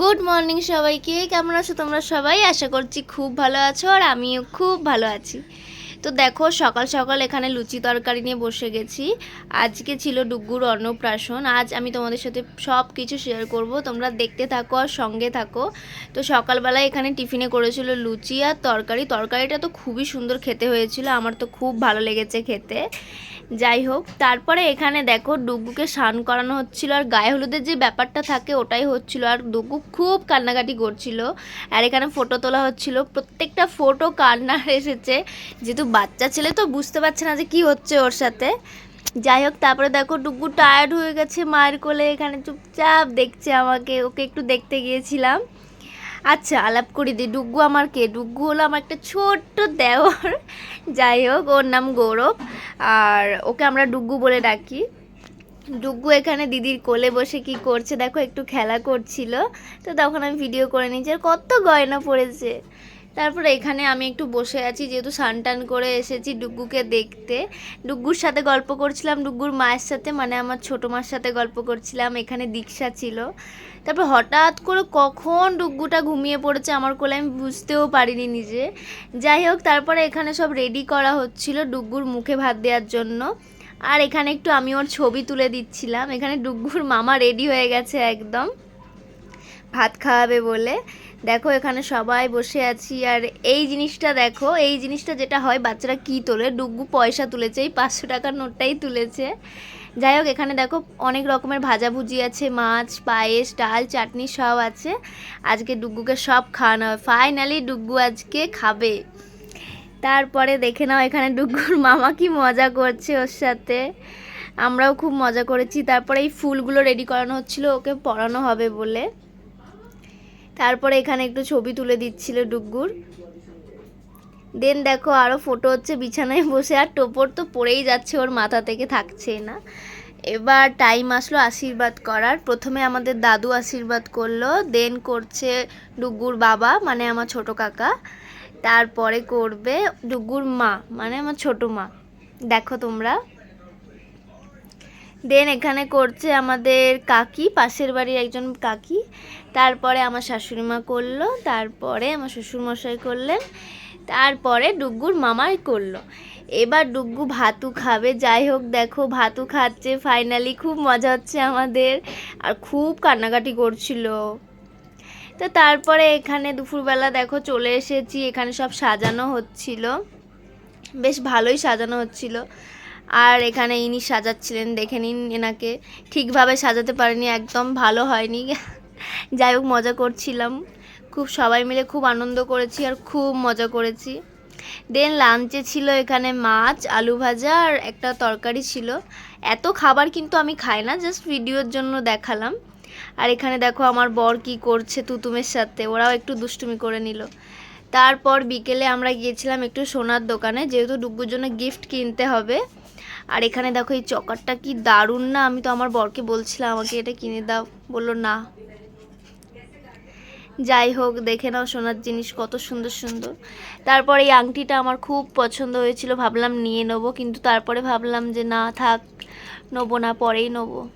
Good morning সবাইকে। কেমন আছো তোমরা সবাই? আশা করছি খুব ভালো আছো আর আমিও খুব ভালো আছি। তো দেখো, সকাল সকাল এখানে লুচি তরকারি নিয়ে বসে গেছি। আজকে ছিল ডুগ্গুর অন্নপ্রাশন আজ আমি তোমাদের সাথে সব কিছু শেয়ার করব। তোমরা দেখতে থাকো আর সঙ্গে থাকো। তো সকালবেলায় এখানে টিফিনে করেছিল লুচি আর তরকারি। তরকারিটা তো খুবই সুন্দর খেতে হয়েছিল। আমার তো খুব ভালো লেগেছে খেতে। যাই হোক, তারপরে এখানে দেখো ডুগ্গুকে স্নান করানো হচ্ছিল। আর গায়ে হলুদের যে ব্যাপারটা থাকে, ওটাই হচ্ছিল। আর ডুগ্গু খুব কান্নাকাটি করছিল। আর এখানে ফটো তোলা হচ্ছিল। প্রত্যেকটা ফটো কান্নার এসেছে। যেহেতু বাচ্চা ছেলে তো বুঝতে পারছে না যে কি হচ্ছে ওর সাথে। যাই হোক, তারপরে দেখো ডুগ্গু টায়ার্ড হয়ে গেছে মায়ের কোলে, এখানে চুপচাপ দেখছে আমাকে, ওকে একটু দেখতে গিয়েছিলাম। আচ্ছা আলাপ করি দিই ডুগ্গু আমার কে? ডুগ্গু হলো আমার একটা ছোট্ট দেওর। যাই হোক, ওর নাম গৌরব, আর ওকে আমরা ডুগ্গু বলে ডাকি। ডুগ্গু এখানে দিদির কোলে বসে কি করছে, দেখো একটু খেলা করছিল। তো তখন আমি ভিডিও করে নিয়েছি, আর কত গয়না পড়েছে। তারপরে এখানে আমি একটু বসে আছি, যেহেতু টান করে এসেছি ডুগ্গুকে দেখতে। ডুগ্গুর সাথে গল্প করছিলাম, ডুগ্গুর মায়ের সাথে মানে আমার ছোটো মার সাথে গল্প করছিলাম, এখানে দীক্ষা ছিল। তারপর হঠাৎ করে কখন ডুগ্গুটা ঘুমিয়ে পড়েছে আমার কোলে আমি বুঝতেও পারিনি নিজে। যাই হোক, তারপরে এখানে সব রেডি করা হচ্ছিল ডুগ্গুর মুখে ভাত দেওয়ার জন্য। আর এখানে একটু আমি ওর ছবি তুলে দিচ্ছিলাম। এখানে ডুগ্গুর মামা রেডি হয়ে গেছে একদম। ভাত খাওয়াবে বলে। দেখো, এখানে সবাই বসে আছি। আর এই জিনিসটা দেখো, এই জিনিসটা যেটা হয়, বাচ্চারা কি তোলে? ডুগ্গু পয়সা তুলেছে, এই পাঁচশো টাকার নোটটাই তুলেছে। যাই হোক, এখানে দেখো, অনেক রকমের ভাজাভুজি আছে, মাছ, পায়েস, ডাল, চাটনি সব আছে। আজকে ডুগ্গুকে সব খাওয়ানো হবে। ফাইনালি ডুগ্গু আজকে খাবে। তারপরে দেখে নাও, এখানে ডুগ্গুর মামা কি মজা করছে ওর সাথে। আমরাও খুব মজা করেছি। তারপরে এই ফুলগুলো রেডি করানো হচ্ছিল, ওকে পড়ানো হবে বলে। তারপরে এখানে একটু ছবি তুলে দিচ্ছিল ডুগ্গুর। দেন দেখো আরও ফটো হচ্ছে, বিছানায় বসে। আর টোপর তো পড়েই যাচ্ছে, ওর মাথা থেকে থাকছে না। এবার টাইম আসলো আশীর্বাদ করার। প্রথমে আমাদের দাদু আশীর্বাদ করল দেন করছে ডুগ্গুর বাবা মানে আমার ছোট কাকা। তারপরে করবে ডুগ্গুর মা মানে আমার ছোট মা। দেখো তোমরা। দেন এখানে করছে আমাদের কাকি, পাশের বাড়ির একজন কাকি। তারপরে আমার শাশুড়ি মা করল, তারপরে আমার শ্বশুরমশাই করলেন, তারপরে ডুগ্গুর মামাই করল। এবার ডুগ্গু ভাতু খাবে। যাই হোক, দেখো, ভাতু খাচ্ছে ফাইনালি খুব মজা হচ্ছে আমাদের। আর খুব কান্নাকাটি করছিল। তো তারপরে এখানে দুপুরবেলা, দেখো, চলে এসেছি। এখানে সব সাজানো হচ্ছিল। বেশ ভালোই সাজানো হচ্ছিল। আর এখানে ইনি সাজাচ্ছিলেন, দেখে নিন এনাকে। ঠিকভাবে সাজাতে পারেনি, একদম ভালো হয়নি। যাই হোক, মজা করছিলাম। খুব সবাই মিলে খুব আনন্দ করেছি আর খুব মজা করেছি। দেন লাঞ্চে ছিল এখানে মাছ, আলু ভাজা আর একটা তরকারি ছিল। এত খাবার কিন্তু আমি খাই না, জাস্ট ভিডিওর জন্য দেখালাম। আর এখানে দেখো আমার বর কি করছে তুতুমের সাথে, ওরাও একটু দুষ্টুমি করে নিল। তারপর বিকেলে আমরা গিয়েছিলাম একটু সোনার দোকানে, যেহেতু ডুব্বুর জন্য গিফট কিনতে হবে। আর এখানে দেখো এই চকারটা কি দারুণ না? আমি তো আমার বরকে বলছিলাম, আমাকে এটা কিনে দাও। বলল, না। যাই হোক, দেখে নাও সোনার জিনিস কত সুন্দর সুন্দর। তারপর এই আংটিটা আমার খুব পছন্দ হয়েছিল, ভাবলাম নিয়ে নেব, কিন্তু তারপরে ভাবলাম যে, না, থাক, নেব না, পরেই নেব।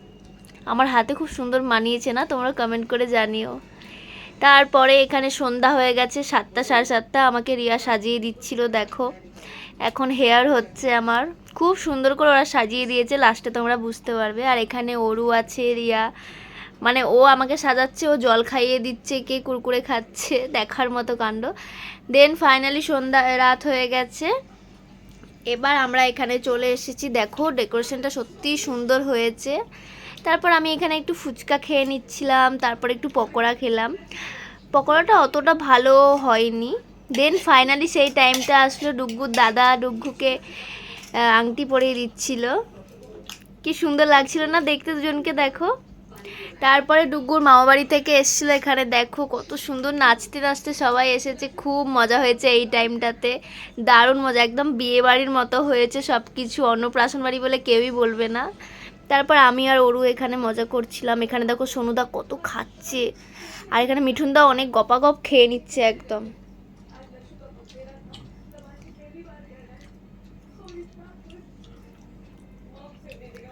আমার হাতে খুব সুন্দর মানিয়েছে না? তোমরা কমেন্ট করে জানিও। তারপরে এখানে সন্ধ্যা হয়ে গেছে, সাতটা, সাড়ে সাতটা, আমাকে রিয়া সাজিয়ে দিচ্ছিল, দেখো। এখন হেয়ার হচ্ছে আমার। খুব সুন্দর করে ওরা সাজিয়ে দিয়েছে, লাস্টে তোমরা বুঝতে পারবে। আর এখানে ওরু আছে, রিয়া। মানে ও আমাকে সাজাচ্ছে, ও জল খাইয়ে দিচ্ছে, কে কুরকুরে খাচ্ছে, দেখার মতো কাণ্ড। দেন ফাইনালি সন্ধ্যা রাত হয়ে গেছে। এবার আমরা এখানে চলে এসেছি। দেখো ডেকোরেশনটা সত্যিই সুন্দর হয়েছে। তারপর আমি এখানে একটু ফুচকা খেয়ে নিচ্ছিলাম, তারপর একটু পকোড়া খেলাম। পকোড়াটা অতটা ভালো হয়নি। দেন ফাইনালি সেই টাইমটা আসলো, ডুগ্গুর দাদা, ডুগ্গুকে আংটি পরিয়ে দিচ্ছিল। কি সুন্দর লাগছিল না দেখতে দুজনকে, দেখো। তারপরে ডুগ্গুর মামাবাড়ি থেকে এসেছিল এখানে, দেখো কত সুন্দর নাচতে নাচতে সবাই এসেছে, খুব মজা হয়েছে এই টাইমটাতে। দারুণ মজা, একদম বিয়ে বাড়ির মতো হয়েছে সব কিছু অন্নপ্রাশন বাড়ি বলে কেউই বলবে না। তারপর আমি আর ওরু এখানে মজা করছিলাম, এখানে দেখো সোনুদা কত খাচ্ছে, আর এখানে মিঠুনদা অনেক গপাগপ খেয়ে নিচ্ছে একদম।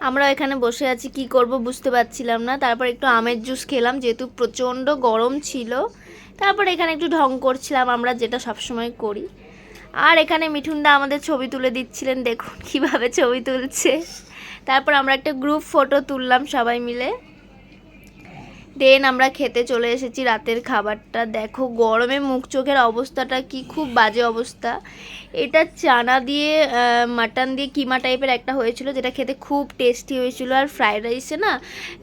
আমরা এখানে বসে আছি, কি করব বুঝতে পারছিলাম না। তারপর একটু আমের জুস খেলাম, যেহেতু প্রচণ্ড গরম ছিল। তারপর এখানে একটু ঢং করছিলাম, আমরা যেটা সবসময় করি। আর এখানে মিঠুনদা আমাদের ছবি তুলে দিচ্ছিলেন, দেখুন কীভাবে ছবি তুলছে। তারপর আমরা একটা গ্রুপ ফটো তুললাম সবাই মিলে। দেন আমরা খেতে চলে এসেছি রাতের খাবারটা। দেখো, গরমে মুখ চোখের অবস্থাটা কি খুব বাজে অবস্থা। এটা চানা দিয়ে মাটন দিয়ে কিমা টাইপের একটা হয়েছিল যেটা খেতে খুব টেস্টি হয়েছিল। আর ফ্রায়েড রাইসে না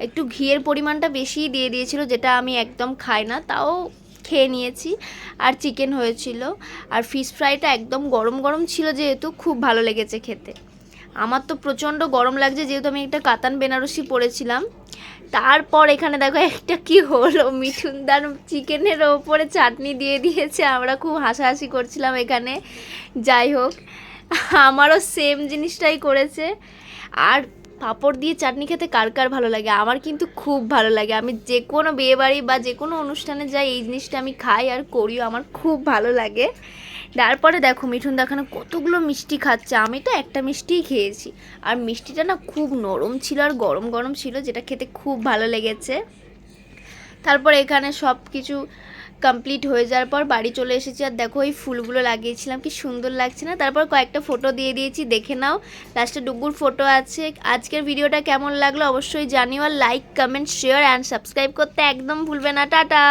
একটু ঘিয়ের পরিমাণটা বেশিই দিয়ে দিয়েছিল, যেটা আমি একদম খাই না, তাও খেয়ে নিয়েছি। আর চিকেন হয়েছিল। আর ফিশ ফ্রাইটা একদম গরম গরম ছিল যেহেতু, খুব ভালো লেগেছে খেতে। আমার তো প্রচণ্ড গরম লাগছে, যেহেতু আমি একটা কাতান বেনারসি পরেছিলাম। তারপর এখানে দেখো, একটা কি হলো? মিঠুনদার চিকেনের ওপরে চাটনি দিয়ে দিয়েছে। আমরা খুব হাসাহাসি করছিলাম এখানে। যাই হোক, আমারও সেম জিনিসটাই করেছে। আর পাঁপড় দিয়ে চাটনি খেতে কার কার ভালো লাগে? আমার কিন্তু খুব ভালো লাগে। আমি যে কোনো বিয়েবাড়ি বা যে কোনো অনুষ্ঠানে যাই, এই জিনিসটা আমি খাই আর করিও। আমার খুব ভালো লাগে। তারপরে দেখো মিঠুন দেখানো কতগুলো মিষ্টি খাচ্ছে। আমি তো একটা মিষ্টিই খেয়েছি। আর মিষ্টিটা না খুব নরম ছিল আর গরম গরম ছিল, যেটা খেতে খুব ভালো লেগেছে। তারপর এখানে সব কিছু কমপ্লিট হয়ে যাওয়ার পর বাড়ি চলে এসেছি। আর দেখো ওই ফুলগুলো লাগিয়েছিলাম, কি সুন্দর লাগছে না? তারপর কয়েকটা ফটো দিয়ে দিয়েছি, দেখে নাও। লাস্টে ডুগুর ফটো আছে। আজকের ভিডিওটা কেমন লাগল অবশ্যই জানিও। আর like comment share and subscribe করতে একদম ভুলবে না। টাটা!